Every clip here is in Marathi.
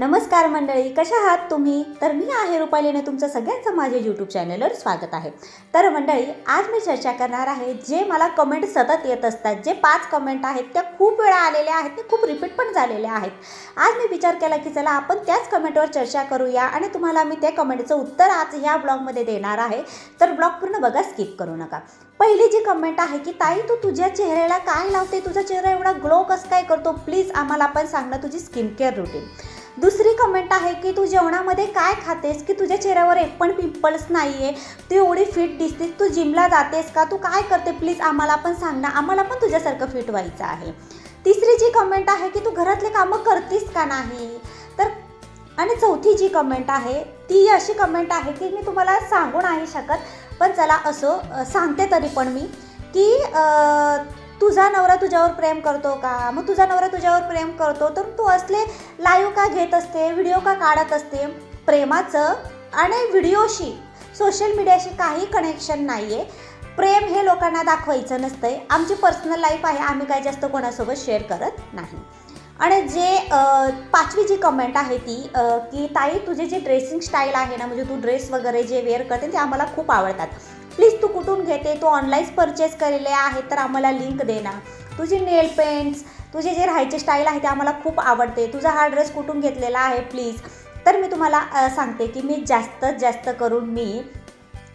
नमस्कार मंडळी कशा आहात तुम्ही? तर मी आहे रुपालीने तुमचं सगळ्यांचं माझ्या यूट्यूब चॅनलवर स्वागत आहे. तर मंडळी आज मी चर्चा करणार आहे जे मला कमेंट सतत येत असतात जे पाच कमेंट आहेत त्या खूप वेळा आलेल्या आहेत ते खूप रिपीट पण झालेल्या आहेत. आज मी विचार केला की चला आपण त्याच कमेंटवर चर्चा करूया आणि तुम्हाला मी त्या कमेंटचं उत्तर आज ह्या ब्लॉगमध्ये देणार आहे. तर ब्लॉग पूर्ण बघा स्किप करू नका. पहिली जी कमेंट आहे की ताई तू तुझ्या चेहऱ्याला काय लावते? तुझा चेहरा एवढा ग्लो कसं काय करतो? प्लीज आम्हाला पण सांग ना तुझी स्किन केअर रुटीन दुसरी कमेंट आहे की तू जेवणामध्ये काय खातेस? की तुझ्या चेहऱ्यावर एक पण पिंपल्स नाही आहे तू एवढी फिट दिसतेस? तू जिमला जातेस का? तू काय करते? प्लीज आम्हाला पण सांग ना. आम्हाला पण तुझ्यासारखं फिट व्हायचं आहे. तिसरी जी कमेंट आहे की तू घरातले कामं करतीस का नाही? तर आणि चौथी जी कमेंट आहे ती अशी कमेंट आहे की मी तुम्हाला सांगू नाही शकत पण चला असो सांगते तरी पण मी की तुझा नवरा तुझ्यावर प्रेम करतो का? मग तुझा नवरा तुझ्यावर प्रेम करतो तर तू असले लाईव्ह का घेत असते व्हिडिओ का काढत असते? प्रेमाचं आणि व्हिडिओशी सोशल मीडियाशी काही कनेक्शन नाही आहे प्रेम हे लोकांना दाखवायचं नसतंय. आमची पर्सनल लाईफ आहे आम्ही काय जास्त कोणासोबत शेअर करत नाही. आणि जे पाचवी जी कमेंट आहे ती की ताई तुझे जे ड्रेसिंग स्टाईल आहे ना म्हणजे तू ड्रेस वगैरे जे वेअर करते ते आम्हाला खूप आवडतात. प्लीज तू कुठून घेते? तू ऑनलाईन परचेस केलेले आहे तर आम्हाला लिंक दे ना. तुझी नेल पेंट्स तुझे जे राहायचे स्टाईल आहे ते आम्हाला खूप आवडते. तुझा हा ड्रेस कुठून घेतलेला आहे? प्लीज तर मी तुम्हाला सांगते की मी जास्तीत जास्त करून मी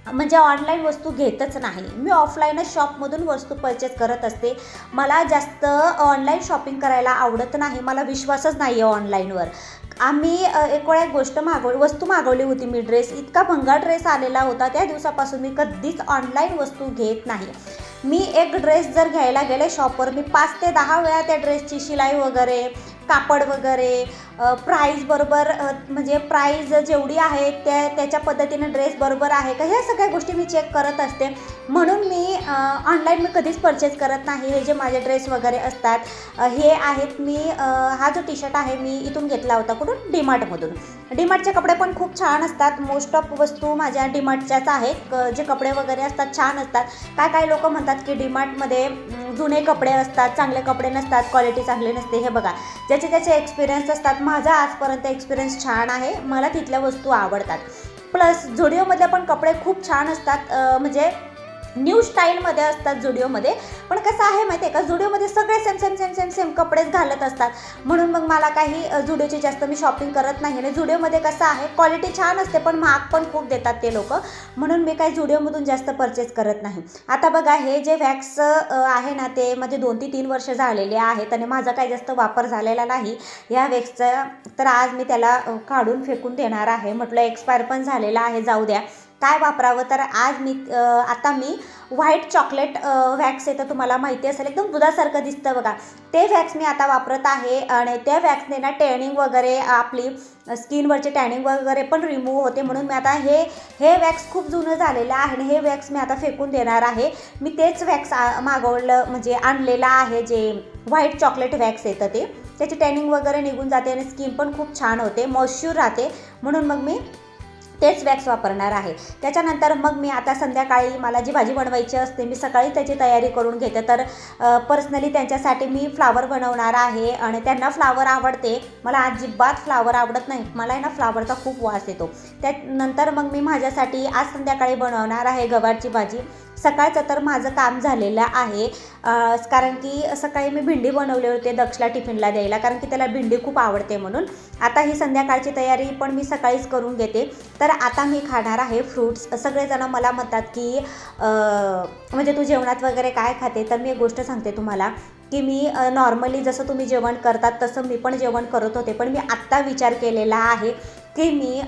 म्हणजे ऑनलाईन वस्तू घेतच नाही. मी ऑफलाईनच शॉपमधून वस्तू परचेस करत असते. मला जास्त ऑनलाईन शॉपिंग करायला आवडत नाही. मला विश्वासच नाही आहे ऑनलाईनवर आम्ही एकोळ्या एक वेळा एक गोष्ट मागवली वस्तू मागवली होती मी ड्रेस इतका भंगा ड्रेस आलेला होता. त्या दिवसापासून मी कधीच ऑनलाईन वस्तू घेत नाही. मी एक ड्रेस जर घ्यायला गेले शॉपवर मी पाच ते दहा वेळा त्या ड्रेसची शिलाई वगैरे कापड वगैरे प्राईज बरोबर म्हणजे प्राईज जेवढी आहे त्या त्याच्या पद्धतीनं ड्रेस बरोबर आहे का ह्या सगळ्या गोष्टी मी चेक करत असते. म्हणून मी ऑनलाईन मी कधीच परचेस करत नाही. हे जे माझे ड्रेस वगैरे असतात हे आहेत मी हा जो टी शर्ट आहे मी इथून घेतला होता कुठून? डीमार्टमधून डीमार्टचे कपडे पण खूप छान असतात. मोस्ट ऑफ वस्तू माझ्या डीमार्टच्याच आहेत. जे कपडे वगैरे असतात छान असतात. काय काय लोक म्हणतात की डीमार्टमध्ये जुने कपडे असतात चांगले कपडे नसतात क्वालिटी चांगली नसते. हे बघा ज्याचे त्याचे एक्सपिरियन्स असतात माझा आजपर्यंत एक्सपिरियन्स छान आहे. मला तिथल्या वस्तू आवडतात. प्लस झुडिओमधले पण कपडे खूप छान असतात. म्हणजे न्यू स्टाईलमध्ये असतात जुडिओमध्ये. पण कसं आहे माहिती आहे का? जुडिओमध्ये सगळे same same same same same कपडेच घालत असतात. म्हणून मग मला काही अ, जुडिओची जास्त मी शॉपिंग करत नाही. आणि जुडिओमध्ये कसं आहे क्वालिटी छान असते पण महाग पण खूप देतात ते लोक. म्हणून मी काही जुडिओमधून जास्त परचेस करत नाही. आता बघा हे जे वॅक्स आहे ना ते म्हणजे दोन ते तीन वर्ष झालेले आहेत आणि माझा काही जास्त वापर झालेला नाही. या वॅक्सचा तर आज मी त्याला काढून फेकून देणार आहे. म्हटलं एक्सपायर पण झालेला आहे जाऊ द्या. काय वापरावं? तर आज मी आता मी व्हाईट चॉकलेट वॅक्स येतं तुम्हाला माहिती असेल एकदम दुधासारखं दिसतं बघा. ते वॅक्स मी आता वापरत आहे आणि त्या वॅक्सने ना टॅनिंग वगैरे आपली स्किनवरचे टॅनिंग वगैरे पण रिमूव्ह होते. म्हणून मी आता हे हे वॅक्स खूप जुनं झालेलं आहे आणि हे वॅक्स मी आता फेकून देणार आहे. मी तेच वॅक्स मागवलं म्हणजे आणलेलं आहे जे व्हाईट चॉकलेट वॅक्स येतं ते. त्याची टॅनिंग वगैरे निघून जाते आणि स्किन पण खूप छान होते मॉइश्चर राहते. म्हणून मग मी तेच वॅक्स वापरणार आहे. त्याच्यानंतर मग मी आता संध्याकाळी मला जी भाजी बनवायची असते मी सकाळी त्याची तयारी करून घेते. तर पर्सनली त्यांच्यासाठी मी फ्लावर बनवणार आहे आणि त्यांना फ्लावर आवडते. मला अजिबात फ्लावर आवडत नाही. मला आहे ना फ्लावरचा खूप वास येतो. त्यानंतर मग मी माझ्यासाठी आज संध्याकाळी बनवणार आहे गवारची भाजी. सकाळचं तर माझं काम झालेलं आहे. कारण की सकाळी मी भिंडी बनवले होते दक्षला टिफिनला द्यायला कारण की त्याला भिंडी खूप आवडते म्हणून. आता ही संध्याकाळची तयारी पण मी सकाळीच करून घेते. तर आता मी खाणार आहे फ्रूट्स सगळेजण मला म्हणतात की म्हणजे तू जेवणात वगैरे काय खाते? तर मी एक गोष्ट सांगते तुम्हाला की मी नॉर्मली जसं तुम्ही जेवण करतात तसं मी पण जेवण करत होते. पण मी आत्ता विचार केलेला आहे की मी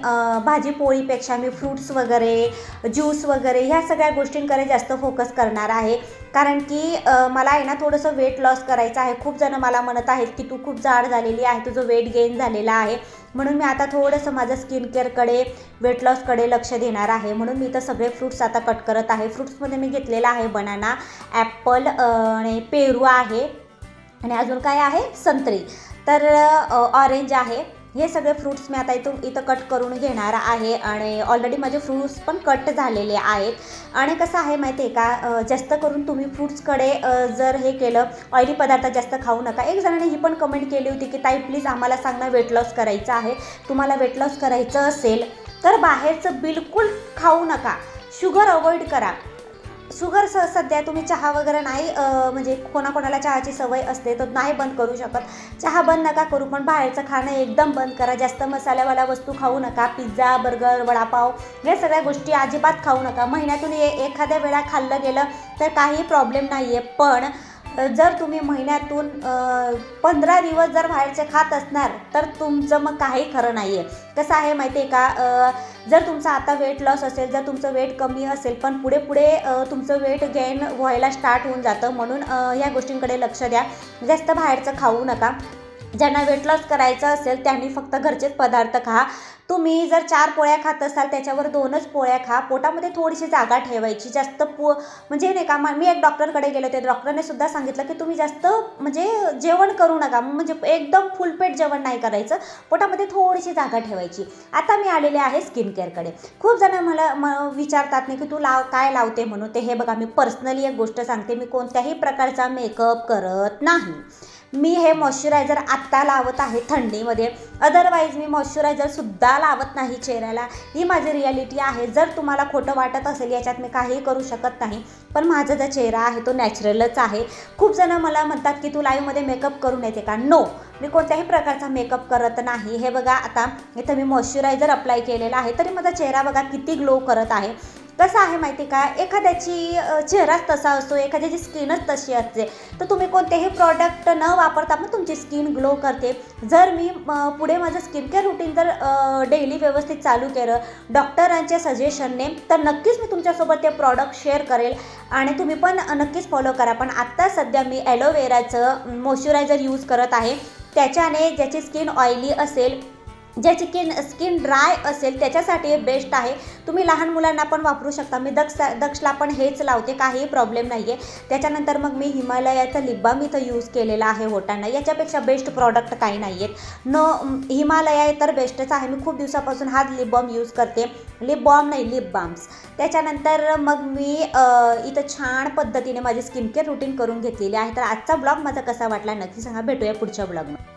भाजी पोळीपेक्षा मी फ्रूट्स वगैरे ज्यूस वगैरे ह्या सगळ्या गोष्टींकडे जास्त फोकस करणार आहे. कारण की मला आहे ना थोडंसं वेट लॉस करायचं आहे. खूप जणं मला म्हणत आहेत की तू खूप जाड झालेली आहे तुझं वेट गेन झालेला आहे. म्हणून मी आता थोडंसं माझं स्किन केअरकडे वेट लॉसकडे लक्ष देणार आहे. म्हणून मी तर सगळे फ्रूट्स आता कट करत आहे. फ्रूट्समध्ये मी घेतलेला आहे बनाना ॲपल आणि पेरू आहे. आणि अजून काय आहे? संत्री. तर ऑरेंज आहे. हे सगळे फ्रूट्स मी आता इथून इथं कट करून घेणार आहे आणि ऑलरेडी माझे फ्रूट्स पण कट झालेले आहेत. आणि कसं आहे माहिती आहे का जास्त करून तुम्ही फ्रूट्सकडे जर हे केलं ऑइली पदार्थ जास्त खाऊ नका. एक जणाने ही पण कमेंट केली होती की ताई प्लीज आम्हाला सांगणं वेट लॉस करायचं आहे. तुम्हाला वेट लॉस करायचं असेल तर बाहेरचं बिलकुल खाऊ नका. शुगर अवॉइड करा. शुगर स सध्या तुम्ही चहा वगैरे नाही म्हणजे कोणाकोणाला चहाची सवय असते तर नाही बंद करू शकत. चहा बंद नका करू पण बाहेरचं खाणं एकदम बंद करा. जास्त मसाल्यावाल्या वस्तू खाऊ नका. पिझ्झा बर्गर वडापाव या सगळ्या गोष्टी अजिबात खाऊ नका. महिन्यातून ए एखाद्या वेळा खाल्लं गेलं तर काही प्रॉब्लेम नाही आहे पण जर तुम्ही महिन्यातून पंधरा दिवस जर बाहेरचे खात असणार तर तुमचं मग काही खरं नाही आहे कसं आहे माहिती आहे का जर तुमचा आता वेट लॉस असेल जर तुमचं वेट कमी असेल पण पुढे पुढे तुमचं वेट गेन व्हायला स्टार्ट होऊन जातं. म्हणून ह्या या गोष्टींकडे लक्ष द्या. जास्त बाहेरचं खाऊ नका. ज्यांना वेट लॉस करायचं असेल त्यांनी फक्त घरचेच पदार्थ खा. तुम्ही जर चार पोळ्या खात असाल त्याच्यावर दोनच पोळ्या खा. पोटामध्ये थोडीशी जागा ठेवायची जास्त पो म्हणजे नाही का मी एक डॉक्टरकडे गेले होते. डॉक्टरने सुद्धा सांगितलं की तुम्ही जास्त म्हणजे जेवण करू नका. म्हणजे एकदम फुलपेट जेवण नाही करायचं. पोटामध्ये थोडीशी जागा ठेवायची. आता मी आलेले आहे स्किन केअरकडे खूप जण मला म विचारतात नाही की तू लाव काय लावते म्हणून. ते हे बघा मी पर्सनली एक गोष्ट सांगते. मी कोणत्याही प्रकारचा मेकअप करत नाही. मी हे मॉइश्चरायझर आत्ता लावत आहे थंडीमध्ये. अदरवाईज मी मॉइश्चरायझरसुद्धा लावत नाही चेहऱ्याला. ही माझी रियालिटी आहे. जर तुम्हाला खोटं वाटत असेल याच्यात मी काही करू शकत नाही. पण माझा जो चेहरा आहे तो नॅचरलच आहे. खूप जणं मला म्हणतात की तू लाईव्हमध्ये मेकअप करून येते का? नो मी कोणत्याही प्रकारचा मेकअप करत नाही. हे बघा आता इथं मी मॉइश्चरायझर अप्लाय केलेला आहे. तरी माझा चेहरा बघा किती ग्लो करत आहे. कसं आहे माहिती का? एखाद्याची चेहराच तसा असतो एखाद्याची स्किनच तशी असते. तर तुम्ही कोणतेही प्रॉडक्ट न वापरता पण तुमची स्किन ग्लो करते. जर मी पुढे माझं स्किन केअर रुटीन जर डेली व्यवस्थित चालू केलं डॉक्टरांच्या सजेशनने तर नक्कीच मी तुमच्यासोबत ते प्रॉडक्ट शेअर करेल. आणि तुम्ही पण नक्कीच फॉलो करा. पण आत्ता सध्या मी ॲलोवेराचं मॉइश्चरायझर यूज करत आहे. त्याच्याने ज्याची स्किन ऑइली असेल ज्याची किन स्किन ड्राय असेल त्याच्यासाठी हे बेस्ट आहे. तुम्ही लहान मुलांना पण वापरू शकता. मी दक्ष दक्षला पण हेच लावते. काही प्रॉब्लेम नाही आहे त्याच्यानंतर मग मी हिमालयाचा लिब्बाम इथं यूज केलेला आहे होटांना याच्यापेक्षा बेस्ट प्रॉडक्ट काही नाही आहेत न हिमालया तर बेस्टच आहे. मी खूप दिवसापासून हाच लिप बॉम यूज करते. लिप बॉम नाही लिप बाम्स त्याच्यानंतर मग मी इथं छान पद्धतीने माझी स्किन केअर रुटीन करून घेतलेली आहे. तर आजचा ब्लॉग माझा कसा वाटला नक्की सांगा. भेटूया पुढच्या ब्लॉगमध्ये